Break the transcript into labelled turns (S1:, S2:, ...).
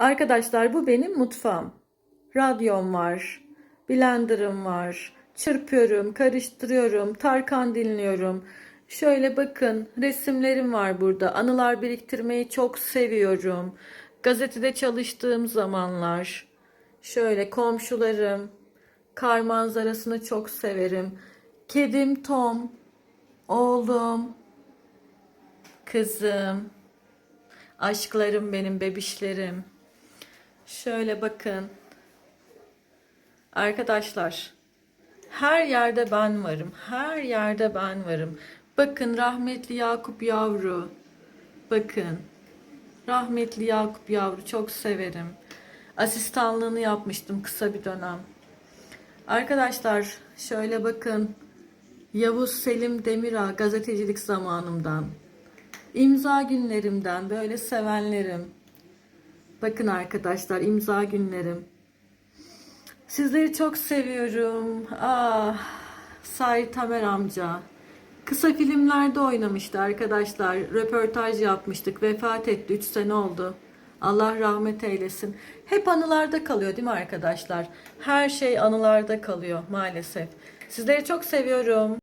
S1: Arkadaşlar bu benim mutfağım. Radyom var, blenderım var. Çırpıyorum, karıştırıyorum, Tarkan dinliyorum. Şöyle bakın, resimlerim var burada. Anılar biriktirmeyi çok seviyorum. Gazetede çalıştığım zamanlar. Şöyle komşularım, kar manzarasını çok severim. Kedim Tom, oğlum, kızım, aşklarım benim, bebişlerim. Şöyle bakın. Arkadaşlar, her yerde ben varım. Her yerde ben varım. Bakın rahmetli Yakup Yavru. Bakın. Rahmetli Yakup Yavru çok severim. Asistanlığını yapmıştım kısa bir dönem. Arkadaşlar şöyle bakın. Yavuz Selim Demirağ gazetecilik zamanımdan. İmza günlerimden böyle sevenlerim. Bakın arkadaşlar imza günlerim. Sizleri çok seviyorum. Ah, Sait Tamer amca. Kısa filmlerde oynamıştı arkadaşlar. Röportaj yapmıştık. Vefat etti. 3 sene oldu. Allah rahmet eylesin. Hep anılarda kalıyor değil mi arkadaşlar? Her şey anılarda kalıyor maalesef. Sizleri çok seviyorum.